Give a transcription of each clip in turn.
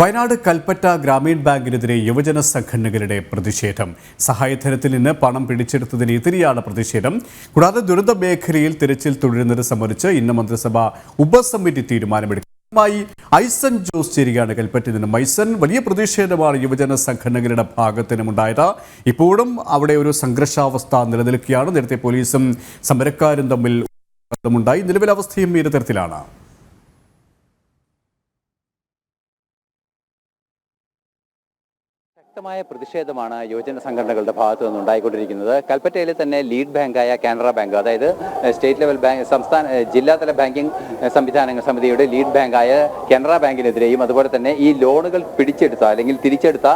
വയനാട് കൽപ്പറ്റ ഗ്രാമീൺ ബാങ്കിനെതിരെ യുവജന സംഘടനകളുടെ പ്രതിഷേധം. സഹായധനത്തിൽ നിന്ന് പണം പിടിച്ചെടുത്തതിനെതിരെയാണ് പ്രതിഷേധം. കൂടാതെ ദുരന്ത മേഖലയിൽ തിരച്ചിൽ തുടരുന്നത് സംബന്ധിച്ച് ഇന്ന് മന്ത്രിസഭ ഉപസമിതി തീരുമാനമെടുക്കും. മായി ഐസൻ ജോസ് ചേരുകയാണ് കൽപ്പറ്റയിൽ നിന്നും. ഐസൻ വലിയ പ്രതിഷേധമാണ് യുവജന സംഘടനകളുടെ ഭാഗത്തിനുമുണ്ടായത് ഇപ്പോഴും അവിടെ ഒരു സംഘർഷാവസ്ഥ നിലനിൽക്കുകയാണ്. നേരത്തെ പോലീസും സമരക്കാരും തമ്മിൽ ഉണ്ടായി നിലവിലെ അവസ്ഥയും ഏത് തരത്തിലാണ്? ശക്തമായ പ്രതിഷേധമാണ് യുവജന സംഘടനകളുടെ ഭാഗത്തു നിന്ന് ഉണ്ടായിക്കൊണ്ടിരിക്കുന്നത്. കൽപ്പറ്റയിലെ തന്നെ ലീഡ് ബാങ്കായ കാനറ ബാങ്ക് അതായത് സ്റ്റേറ്റ് ലെവൽ ബാങ്ക് സംസ്ഥാന ജില്ലാതല ബാങ്കിംഗ് സംവിധാനങ്ങൾ സമിതിയുടെ ലീഡ് ബാങ്കായ കാനറ ബാങ്കിനെതിരെയും അതുപോലെ തന്നെ ഈ ലോണുകൾ പിടിച്ചെടുത്ത അല്ലെങ്കിൽ തിരിച്ചെടുത്ത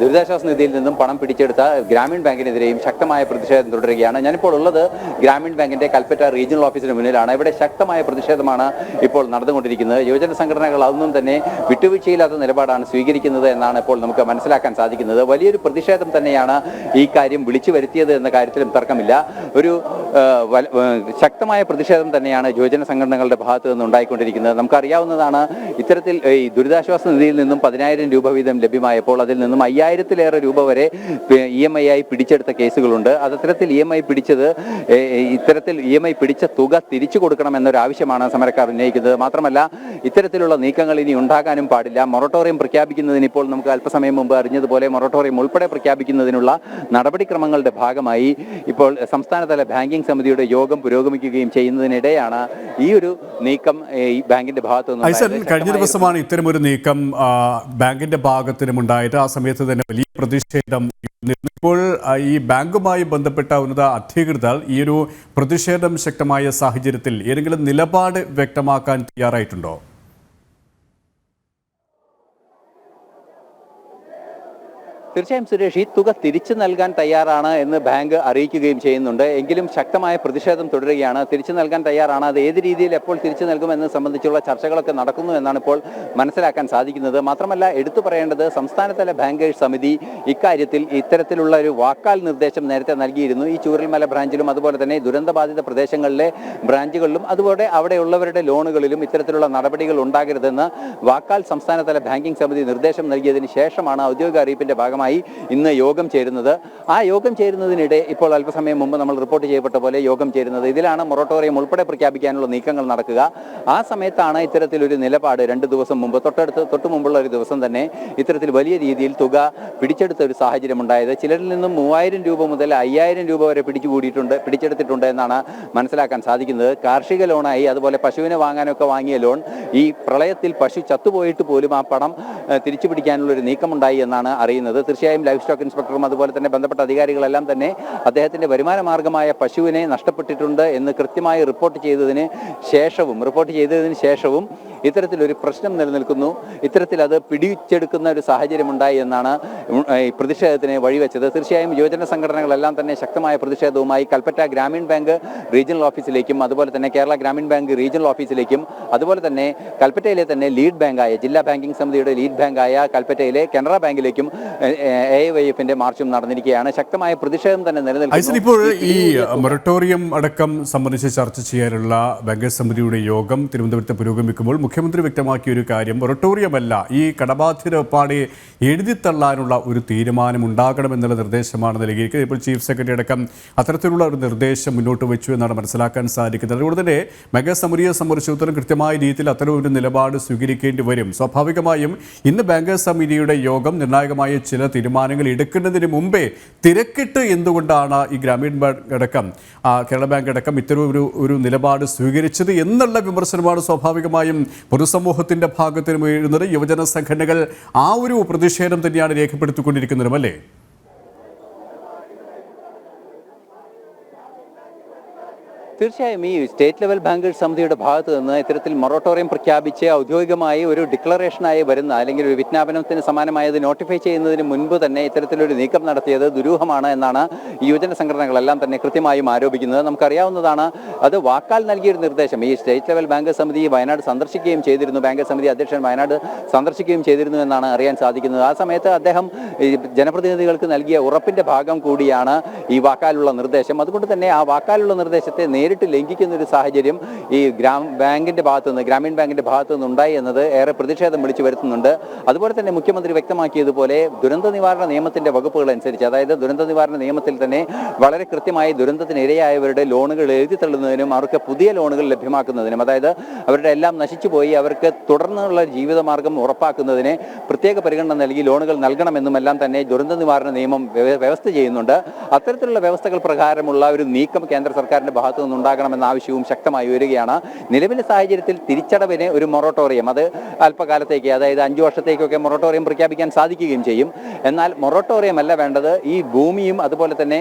ദുരിതാശ്വാസ നിധിയിൽ നിന്നും പണം പിടിച്ചെടുത്ത ഗ്രാമീൺ ബാങ്കിനെതിരെയും ശക്തമായ പ്രതിഷേധം തുടരുകയാണ്. ഞാനിപ്പോൾ ഉള്ളത് ഗ്രാമീൺ ബാങ്കിന്റെ കൽപ്പറ്റ റീജിയണൽ ഓഫീസിന് മുന്നിലാണ്. ഇവിടെ ശക്തമായ പ്രതിഷേധമാണ് ഇപ്പോൾ നടന്നുകൊണ്ടിരിക്കുന്നത്. യുവജന സംഘടനകൾ അതൊന്നും തന്നെ വിട്ടുവീഴ്ചയില്ലാത്ത നിലപാടാണ് സ്വീകരിക്കുന്നത് എന്നാണ് ഇപ്പോൾ നമുക്ക് മനസ്സിലാക്കാൻ സാധിക്കുന്നത്. വലിയൊരു പ്രതിഷേധം തന്നെയാണ് ഈ കാര്യം വിളിച്ചു വരുത്തിയത് എന്ന കാര്യത്തിലും തർക്കമില്ല. ഒരു ശക്തമായ പ്രതിഷേധം തന്നെയാണ് യുവജന സംഘടനകളുടെ ഭാഗത്ത് നിന്ന് ഉണ്ടായിക്കൊണ്ടിരിക്കുന്നത്. നമുക്കറിയാവുന്നതാണ് ഇത്തരത്തിൽ ഈ ദുരിതാശ്വാസ നിധിയിൽ നിന്നും പതിനായിരം രൂപ വീതം ലഭ്യമായപ്പോൾ അതിൽ നിന്നും അയ്യായിരത്തിലേറെ രൂപ വരെ ഇ എം ഐ ആയി പിടിച്ചെടുത്ത കേസുകളുണ്ട്. അത് അത്തരത്തിൽ ഇ എം ഐ പിടിച്ചത് ഇത്തരത്തിൽ ഇ എം ഐ പിടിച്ച തുക തിരിച്ചു കൊടുക്കണം എന്നൊരാവശ്യമാണ് സമരക്കാർ ഉന്നയിക്കുന്നത്. മാത്രമല്ല ഇത്തരത്തിലുള്ള നീക്കങ്ങൾ ഇനി ഉണ്ടാകാനും പാടില്ല. മൊറട്ടോറിയം പ്രഖ്യാപിക്കുന്നതിന് ഇപ്പോൾ നമുക്ക് അല്പസമയം മുമ്പ് അറിഞ്ഞതുപോലെ മൊറട്ടോറിയം ഉൾപ്പെടെ പ്രഖ്യാപിക്കുന്നതിനുള്ള നടപടിക്രമങ്ങളുടെ ഭാഗമായി ഇപ്പോൾ സംസ്ഥാനതല ബാങ്കിംഗ് സമിതിയുടെ യോഗം പുരോഗമിക്കുകയും ചെയ്യുന്നതിനിടെയാണ് ഈ ഒരു നീക്കം ഈ ബാങ്കിന്റെ ഭാഗത്തു നിന്ന് കഴിഞ്ഞ ദിവസമാണ് ഇത്തരം ഒരു നീക്കം ബാങ്കിന്റെ ഭാഗത്തിനും ഉണ്ടായത്. ആ സമയത്ത് തന്നെ വലിയ പ്രതിഷേധം ഇപ്പോൾ ഈ ബാങ്കുമായി ബന്ധപ്പെട്ട ഉന്നത അധികൃതർ ഈ ഒരു പ്രതിഷേധം ശക്തമായ സാഹചര്യത്തിൽ ഏതെങ്കിലും നിലപാട് വ്യക്തമാക്കാൻ തയ്യാറായിട്ടുണ്ടോ? തീർച്ചയായും സുരേഷ് ഈ തുക തിരിച്ചു നൽകാൻ തയ്യാറാണ് എന്ന് ബാങ്ക് അറിയിക്കുകയും ചെയ്യുന്നുണ്ട്. എങ്കിലും ശക്തമായ പ്രതിഷേധം തുടരുകയാണ്. തിരിച്ചു നൽകാൻ തയ്യാറാണ്. അത് ഏത് രീതിയിൽ എപ്പോൾ തിരിച്ചു നൽകുമെന്ന് സംബന്ധിച്ചുള്ള ചർച്ചകളൊക്കെ നടക്കുന്നു എന്നാണ് ഇപ്പോൾ മനസ്സിലാക്കാൻ സാധിക്കുന്നത്. മാത്രമല്ല എടുത്തു പറയേണ്ടത് സംസ്ഥാനതല ബാങ്കേഴ്സ് സമിതി ഇക്കാര്യത്തിൽ ഇത്തരത്തിലുള്ള ഒരു വാക്കാൽ നിർദ്ദേശം നേരത്തെ നൽകിയിരുന്നു. ഈ ചൂരൽമല ബ്രാഞ്ചിലും അതുപോലെ തന്നെ ദുരന്തബാധിത പ്രദേശങ്ങളിലെ ബ്രാഞ്ചുകളിലും അതുപോലെ അവിടെയുള്ളവരുടെ ലോണുകളിലും ഇത്തരത്തിലുള്ള നടപടികൾ ഉണ്ടാകരുതെന്ന് വാക്കാൽ സംസ്ഥാനതല ബാങ്കിംഗ് സമിതി നിർദ്ദേശം നൽകിയതിന് ശേഷമാണ് ഔദ്യോഗിക അറിയിപ്പിന്റെ ഭാഗമായി ഇന്ന് യോഗം ചേരുന്നത്. ആ യോഗം ചേരുന്നതിനിടെ ഇപ്പോൾ അല്പസമയം മുമ്പ് നമ്മൾ റിപ്പോർട്ട് ചെയ്യപ്പെട്ട പോലെ യോഗം ചേരുന്നത്. ഇതിലാണ് മൊറട്ടോറിയം ഉൾപ്പെടെ പ്രഖ്യാപിക്കാനുള്ള നീക്കങ്ങൾ നടക്കുക. ആ സമയത്താണ് ഇത്തരത്തിലൊരു നിലപാട് രണ്ട് ദിവസം മുമ്പ് തൊട്ടടുത്ത് തൊട്ട് മുമ്പുള്ള ഒരു ദിവസം തന്നെ ഇത്തരത്തിൽ വലിയ രീതിയിൽ തുക പിടിച്ചെടുത്ത ഒരു സാഹചര്യം ഉണ്ടായത്. ചിലരിൽ നിന്നും മൂവായിരം രൂപ മുതൽ അയ്യായിരം രൂപ വരെ പിടിച്ചുകൂടിയിട്ടുണ്ട് പിടിച്ചെടുത്തിട്ടുണ്ട് എന്നാണ് മനസ്സിലാക്കാൻ സാധിക്കുന്നത്. കാർഷിക ലോണായി അതുപോലെ പശുവിനെ വാങ്ങാനൊക്കെ വാങ്ങിയ ലോൺ ഈ പ്രളയത്തിൽ പശു ചത്തുപോയിട്ട് പോലും ആ പണം തിരിച്ചു പിടിക്കാനുള്ള ഒരു നീക്കമുണ്ടായി എന്നാണ് അറിയുന്നത്. തീർച്ചയായും ലൈഫ് സ്റ്റോക്ക് ഇൻസ്പെക്ടറും അതുപോലെ തന്നെ ബന്ധപ്പെട്ട അധികാരികളെല്ലാം തന്നെ അദ്ദേഹത്തിന്റെ വരുമാന മാർഗമായ പശുവിനെ നഷ്ടപ്പെട്ടിട്ടുണ്ട് എന്ന് കൃത്യമായി റിപ്പോർട്ട് ചെയ്തതിന് ശേഷവും റിപ്പോർട്ട് ചെയ്തതിന് ശേഷവും ഇത്തരത്തിലൊരു പ്രശ്നം നിലനിൽക്കുന്നു. ഇത്തരത്തിൽ അത് പിടിച്ചെടുക്കുന്ന ഒരു സാഹചര്യം ഉണ്ടായി എന്നാണ് പ്രതിഷേധത്തിന് വഴിവെച്ചത്. തീർച്ചയായും യുവജന സംഘടനകളെല്ലാം തന്നെ ശക്തമായ പ്രതിഷേധവുമായി കൽപ്പറ്റ ഗ്രാമീൺ ബാങ്ക് റീജിയണൽ ഓഫീസിലേക്കും അതുപോലെ തന്നെ കേരള ഗ്രാമീൺ ബാങ്ക് റീജിയണൽ ഓഫീസിലേക്കും അതുപോലെ തന്നെ കൽപ്പറ്റയിലെ തന്നെ ലീഡ് ബാങ്കായ ജില്ലാ ബാങ്കിംഗ് സമിതിയുടെ ലീഡ് ബാങ്കായ കൽപ്പറ്റയിലെ കനറ ബാങ്കിലേക്കും എ വൈ എഫിന്റെ മാർച്ചും നടന്നിരിക്കുകയാണ്. ശക്തമായ പ്രതിഷേധം തന്നെ നിലനിൽക്കുന്നു. ഇപ്പോൾ ഈ മൊറട്ടോറിയം അടക്കം സംബന്ധിച്ച് ചർച്ച ചെയ്യാനുള്ള ബാങ്കേഴ്സ് സമിതിയുടെ യോഗം തിരുവനന്തപുരത്ത് പുരോഗമിക്കുമ്പോൾ മുഖ്യമന്ത്രി വ്യക്തമാക്കിയ ഒരു കാര്യം മൊറട്ടോറിയമല്ല ഈ കടബാധ്യത പാടെ എഴുതിത്തള്ളാനുള്ള ഒരു തീരുമാനം ഉണ്ടാകണമെന്നുള്ള നിർദ്ദേശമാണ് നൽകിയിരിക്കുന്നത്. ഇപ്പോൾ ചീഫ് സെക്രട്ടറി അടക്കം അത്തരത്തിലുള്ള ഒരു നിർദ്ദേശം മുന്നോട്ട് വെച്ചു എന്നാണ് മനസ്സിലാക്കാൻ സാധിക്കുന്നത്. അതുകൊണ്ട് തന്നെ മെഗാ സമിതിയെ സംബന്ധിച്ചിടത്തോളം കൃത്യമായ രീതിയിൽ അത്തരം ഒരു നിലപാട് സ്വീകരിക്കേണ്ടി വരും. സ്വാഭാവികമായും ഇന്ന് ബാങ്കേഴ്സ് സമിതിയുടെ യോഗം നിർണായകമായ ചില തീരുമാനങ്ങൾ എടുക്കുന്നതിന് മുമ്പേ തിരക്കിട്ട് എന്തുകൊണ്ടാണ് ഈ ഗ്രാമീൺ ബാങ്ക് അടക്കം കേരള ബാങ്ക് അടക്കം ഇത്തരം ഒരു ഒരു നിലപാട് സ്വീകരിച്ചത് എന്നുള്ള വിമർശനമാണ് സ്വാഭാവികമായും പൊതുസമൂഹത്തിന്റെ ഭാഗത്തിനും എഴുതുന്നത് യുവജന സംഘടനകൾ ആ ഒരു പ്രതിഷേധം തന്നെയാണ് രേഖപ്പെടുത്തിക്കൊണ്ടിരിക്കുന്നതും അല്ലേ? തീർച്ചയായും ഈ സ്റ്റേറ്റ് ലെവൽ ബാങ്കേഴ്സ് സമിതിയുടെ ഭാഗത്ത് നിന്ന് ഇത്തരത്തിൽ മൊറട്ടോറിയം പ്രഖ്യാപിച്ച് ഔദ്യോഗികമായി ഒരു ഡിക്ലറേഷനായി വരുന്ന അല്ലെങ്കിൽ ഒരു വിജ്ഞാപനത്തിന് സമാനമായത് നോട്ടിഫൈ ചെയ്യുന്നതിന് മുൻപ് തന്നെ ഇത്തരത്തിലൊരു നീക്കം നടത്തിയത് ദുരൂഹമാണ് എന്നാണ് യുവജന സംഘടനകളെല്ലാം തന്നെ കൃത്യമായും ആരോപിക്കുന്നത്. നമുക്കറിയാവുന്നതാണ് അത് വാക്കാൽ നൽകിയൊരു നിർദ്ദേശം. ഈ സ്റ്റേറ്റ് ലെവൽ ബാങ്കേഴ്സ് സമിതി വയനാട് സന്ദർശിക്കുകയും ചെയ്തിരുന്നു. ബാങ്കേഴ്സ് സമിതി അധ്യക്ഷൻ വയനാട് സന്ദർശിക്കുകയും ചെയ്തിരുന്നു എന്നാണ് അറിയാൻ സാധിക്കുന്നത്. ആ സമയത്ത് അദ്ദേഹം ജനപ്രതിനിധികൾക്ക് നൽകിയ ഉറപ്പിന്റെ ഭാഗം കൂടിയാണ് ഈ വാക്കാലുള്ള നിർദ്ദേശം. അതുകൊണ്ട് തന്നെ ആ വാക്കാലുള്ള നിർദ്ദേശത്തെ നേരിട്ട് ലംഘിക്കുന്ന ഒരു സാഹചര്യം ഈ ഗ്രാമ ബാങ്കിന്റെ ഭാഗത്തു നിന്ന് ഗ്രാമീൺ ബാങ്കിന്റെ ഭാഗത്തു നിന്ന് ഉണ്ടായി എന്നത് ഏറെ പ്രതിഷേധം വിളിച്ചു വരുത്തുന്നുണ്ട്. അതുപോലെ തന്നെ മുഖ്യമന്ത്രി വ്യക്തമാക്കിയതുപോലെ ദുരന്ത നിവാരണ നിയമത്തിന്റെ വകുപ്പുകൾ അനുസരിച്ച് അതായത് ദുരന്ത നിവാരണ നിയമത്തിൽ തന്നെ വളരെ കൃത്യമായി ദുരന്തത്തിനിരയായവരുടെ ലോണുകൾ എഴുതി തള്ളുന്നതിനും അവർക്ക് പുതിയ ലോണുകൾ ലഭ്യമാക്കുന്നതിനും അതായത് അവരുടെ എല്ലാം നശിച്ചുപോയി അവർക്ക് തുടർന്നുള്ള ജീവിതമാർഗം ഉറപ്പാക്കുന്നതിന് പ്രത്യേക പരിഗണന നൽകി ലോണുകൾ നൽകണമെന്നും എല്ലാം തന്നെ ദുരന്ത നിവാരണ നിയമം വ്യവസ്ഥ ചെയ്യുന്നുണ്ട്. അത്തരത്തിലുള്ള വ്യവസ്ഥകൾ പ്രകാരമുള്ള ഒരു നീക്കം കേന്ദ്ര സർക്കാരിന്റെ ഭാഗത്തു നിന്നുണ്ടാകണമെന്ന ആവശ്യവും ശക്തമായി ഉയരുകയാണ്. നിലവിലെ സാഹചര്യത്തിൽ തിരിച്ചടവിന് ഒരു മൊറട്ടോറിയം അത് അല്പകാലത്തേക്ക് അതായത് അഞ്ചു വർഷത്തേക്കൊക്കെ മൊറട്ടോറിയം പ്രഖ്യാപിക്കാൻ സാധിക്കുകയും ചെയ്യും. എന്നാൽ മൊറട്ടോറിയം അല്ല വേണ്ടത് ഈ ഭൂമിയും അതുപോലെ തന്നെ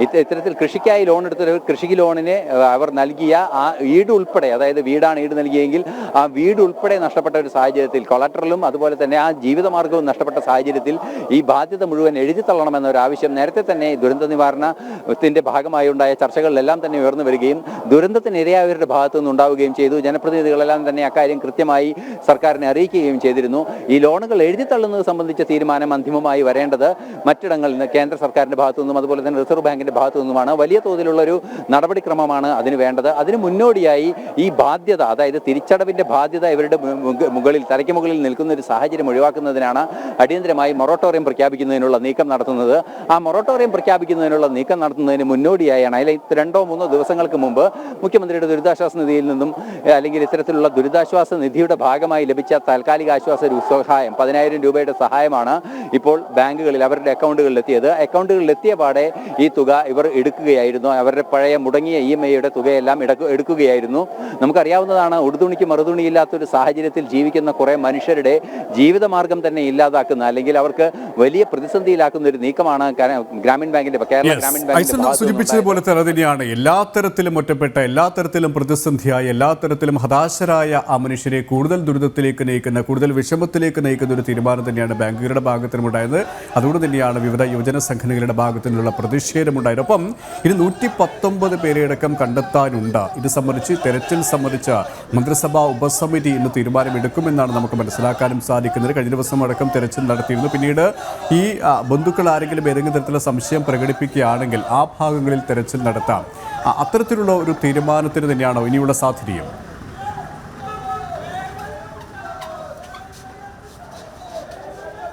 ഇത്തരത്തിൽ കൃഷിക്കായി ലോൺ എടുത്ത കൃഷി ലോണിന് അവർ നൽകിയ ആ ഈട് ഉൾപ്പെടെ അതായത് വീടാണ് ഈട് നൽകിയെങ്കിൽ ആ വീട് ഉൾപ്പെടെ നഷ്ടപ്പെട്ട ഒരു സാഹചര്യത്തിൽ കൊളക്ടറിലും അതുപോലെ തന്നെ ആ ജീവിതമാർഗവും നഷ്ടപ്പെട്ട സാഹചര്യത്തിൽ ഈ ബാധ്യത മുഴുവൻ എഴുതി തള്ളണമെന്ന ഒരു ആവശ്യം നേരത്തെ തന്നെ ദുരന്ത നിവാരണത്തിന്റെ ഭാഗമായി ഉണ്ടായ ചർച്ചകളിലെല്ലാം തന്നെ ഉയർന്നു വരികയും ദുരന്തത്തിനിരയായവരുടെ ഭാഗത്തു നിന്നുണ്ടാവുകയും ചെയ്തു. ജനപ്രതിനിധികളെല്ലാം തന്നെ അക്കാര്യം കൃത്യമായി സർക്കാരിനെ അറിയിക്കുകയും ചെയ്തിരുന്നു. ഈ ലോണുകൾ എഴുതി തള്ളുന്നത് സംബന്ധിച്ച തീരുമാനം അന്തിമമായി വരേണ്ടത് മറ്റിടങ്ങളിൽ നിന്ന് കേന്ദ്ര സർക്കാരിന്റെ ഭാഗത്തു നിന്നും അതുപോലെ തന്നെ റിസർവ് ബാങ്കിന്റെ ഭാഗത്തു നിന്നുമാണ് വലിയ തോതിലുള്ള ഒരു നടപടിക്രമമാണ് അതിന് വേണ്ടത്. അതിന് മുന്നോടിയായി ഈ ബാധ്യത അതായത് തിരിച്ചടവിന്റെ ബാധ്യത ഇവരുടെ മുകളിൽ തലയ്ക്ക് മുകളിൽ നിൽക്കുന്ന ഒരു സാഹചര്യം ഒഴിവാക്കുന്നതിനാണ് അടിയന്തരമായി മൊറട്ടോറിയം പ്രഖ്യാപിക്കുന്നതിനുള്ള നീക്കം നടത്തുന്നത്. ആ മൊറട്ടോറിയം പ്രഖ്യാപിക്കുന്നതിനുള്ള നീക്കം നടത്തുന്നതിന് മുന്നോടിയായാണ് അതിൽ രണ്ടോ മൂന്നോ ദിവസങ്ങൾക്ക് മുമ്പ് മുഖ്യമന്ത്രിയുടെ ദുരിതാശ്വാസ നിധിയിൽ നിന്നും അല്ലെങ്കിൽ ഇത്തരത്തിലുള്ള ദുരിതാശ്വാസ നിധിയുടെ ഭാഗമായി ലഭിച്ച താൽക്കാലിക ആശ്വാസ സഹായം പതിനായിരം രൂപയുടെ സഹായമാണ് ഇപ്പോൾ ബാങ്കുകളിൽ അവരുടെ അക്കൗണ്ടുകളിൽ എത്തിയത് അക്കൗണ്ടുകളിൽ എത്തിയ പാടെ ഈ തുക ഇവർ എടുക്കുകയായിരുന്നു. അവരുടെ പഴയ മുടങ്ങിയ ഇ എം ഐയുടെ തുകയെല്ലാം ഇടയ്ക്ക് എടുക്കുകയായിരുന്നു. നമുക്കറിയാവുന്നതാണ് ഉടുതുണിക്ക് മറുതുണിയില്ലാത്തൊരു സാഹചര്യത്തിൽ ജീവിക്കുന്ന കുറേ മനുഷ്യരുടെ ജീവിതമാർഗം തന്നെ ഇല്ലാതാക്കുന്ന അല്ലെങ്കിൽ അവർക്ക് വലിയ പ്രതിസന്ധിയിലാക്കുന്ന ഒരു നീക്കമാണ് ഗ്രാമീൺ ബാങ്കിന്റെ കേരള. ഗ്രാമീൺ ബാങ്കിന്റെ സൂചിപ്പിച്ചതുപോലെ തന്നെ തന്നെയാണ് എല്ലാ തരത്തിലും ഒറ്റപ്പെട്ട എല്ലാ തരത്തിലും പ്രതിസന്ധിയായ എല്ലാ തരത്തിലും ഹതാശരായ ആ മനുഷ്യരെ കൂടുതൽ ദുരിതത്തിലേക്ക് നയിക്കുന്ന കൂടുതൽ വിഷമത്തിലേക്ക് നയിക്കുന്ന ഒരു തീരുമാനം തന്നെയാണ് ബാങ്കുകളുടെ ഭാഗത്തുനിന്നുണ്ടായത് അതുകൊണ്ട് തന്നെയാണ് വിവിധ യുവജന സംഘടനകളുടെ ഭാഗത്തു നിന്നുള്ള പ്രതിഷേധമുണ്ടായത് അപ്പം ഇനി നൂറ്റി പത്തൊമ്പത് പേരെയടക്കം കണ്ടെത്താനുണ്ട്. ഇത് സംബന്ധിച്ച് തെരച്ചിൽ സംബന്ധിച്ച മന്ത്രിസഭാ ഉപസമിതി ഇന്ന് തീരുമാനമെടുക്കുമെന്നാണ് നമുക്ക് മനസ്സിലാക്കാനും സാധിക്കുന്നത്. കഴിഞ്ഞ ദിവസം അടക്കം തെരച്ചിൽ നടത്തിയിരുന്നു. പിന്നീട് ഈ ബന്ധുക്കൾ ആരെങ്കിലും ഏതെങ്കിലും തരത്തിലുള്ള സംശയം പ്രകടിപ്പിക്കുകയാണെങ്കിൽ ആ ഭാഗങ്ങളിൽ തെരച്ചിൽ നടത്താം. അത്തരത്തിലുള്ള ഒരു തീരുമാനത്തിന് തന്നെയാണോ ഇനിയുള്ള സാധ്യതയും?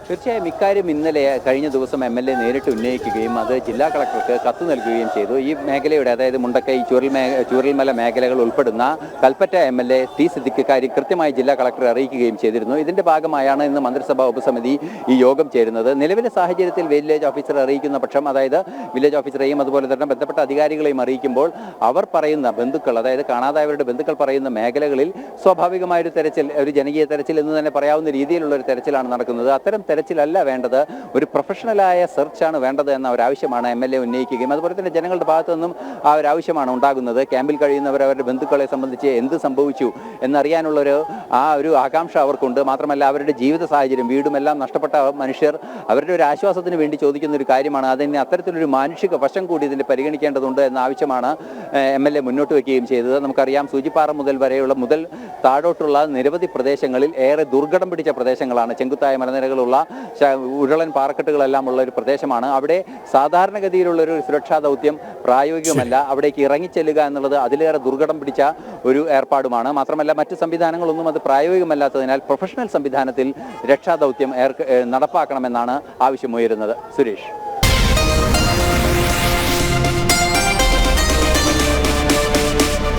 തീർച്ചയായും ഇക്കാര്യം ഇന്നലെ കഴിഞ്ഞ ദിവസം എം എൽ എ നേരിട്ട് ഉന്നയിക്കുകയും അത് ജില്ലാ കളക്ടർക്ക് കത്ത് നൽകുകയും ചെയ്തു. ഈ മേഖലയുടെ അതായത് മുണ്ടക്കൈ ചുരൽ മേ ചുരൽമല മേഖലകൾ ഉൾപ്പെടുന്ന Kalpetta M L A T Siddique കാര്യം കൃത്യമായി ജില്ലാ കളക്ടറെ അറിയിക്കുകയും ചെയ്തിരുന്നു. ഇതിന്റെ ഭാഗമായാണ് ഇന്ന് മന്ത്രിസഭാ ഉപസമിതി ഈ യോഗം ചേരുന്നത്. നിലവിലെ സാഹചര്യത്തിൽ വില്ലേജ് ഓഫീസർ അറിയിക്കുന്ന പക്ഷം അതായത് വില്ലേജ് ഓഫീസറെയും അതുപോലെ തന്നെ ബന്ധപ്പെട്ട അധികാരികളെയും അറിയിക്കുമ്പോൾ അവർ പറയുന്ന ബന്ധുക്കൾ അതായത് കാണാതായവരുടെ ബന്ധുക്കൾ പറയുന്ന മേഖലകളിൽ സ്വാഭാവികമായ ഒരു തെരച്ചിൽ ഒരു ജനകീയ തെരച്ചിൽ എന്ന് തന്നെ പറയാവുന്ന രീതിയിലുള്ള ഒരു തെരച്ചിലാണ് നടക്കുന്നത്. അത്തരം തെരച്ചിലല്ല വേണ്ടത്. ഒരു പ്രൊഫഷണലായ സെർച്ചാണ് വേണ്ടത് എന്ന ഒരു ആവശ്യമാണ് എം എൽ എ ഉന്നയിക്കുകയും അതുപോലെ തന്നെ ജനങ്ങളുടെ ഭാഗത്തു നിന്നും ആ ഒരു ആവശ്യമാണ് ഉണ്ടാകുന്നത്. ക്യാമ്പിൽ കഴിയുന്നവർ അവരുടെ ബന്ധുക്കളെ സംബന്ധിച്ച് എന്ത് സംഭവിച്ചു എന്നറിയാനുള്ളൊരു ആ ഒരു ആകാംക്ഷ അവർക്കുണ്ട്. മാത്രമല്ല അവരുടെ ജീവിത സാഹചര്യം വീടും എല്ലാം നഷ്ടപ്പെട്ട മനുഷ്യർ അവരുടെ ഒരു ആശ്വാസത്തിന് വേണ്ടി ചോദിക്കുന്ന ഒരു കാര്യമാണ്. അതിന് അത്തരത്തിലൊരു മാനുഷിക വശം കൂടി ഇതിന് പരിഗണിക്കേണ്ടതുണ്ട് എന്ന ആവശ്യമാണ് എം എൽ എ മുന്നോട്ട് വയ്ക്കുകയും ചെയ്തത്. നമുക്കറിയാം സൂചിപ്പാറ മുതൽ വരെയുള്ള മുതൽ താഴോട്ടുള്ള നിരവധി പ്രദേശങ്ങളിൽ ഏറെ ദുർഘടം പിടിച്ച പ്രദേശങ്ങളാണ്. ചെങ്കുത്തായ മലനിരകളുള്ള ഉരുളൻ പാറക്കെട്ടുകളെല്ലാം ഉള്ള ഒരു പ്രദേശമാണ്. അവിടെ സാധാരണഗതിയിലുള്ള ഒരു സുരക്ഷാ ദൗത്യം പ്രായോഗികമല്ല. അവിടേക്ക് ഇറങ്ങിച്ചെല്ലുക എന്നുള്ളത് അതിലേറെ ദുർഘടം പിടിച്ച ഒരു ഏർപ്പാടുമാണ്. മാത്രമല്ല മറ്റ് സംവിധാനങ്ങളൊന്നും അത് പ്രായോഗികമല്ലാത്തതിനാൽ പ്രൊഫഷണൽ സംവിധാനത്തിൽ രക്ഷാദൗത്യം ദൗത്യം നടപ്പാക്കണമെന്നാണ് ആവശ്യമുയരുന്നത് സുരേഷ്.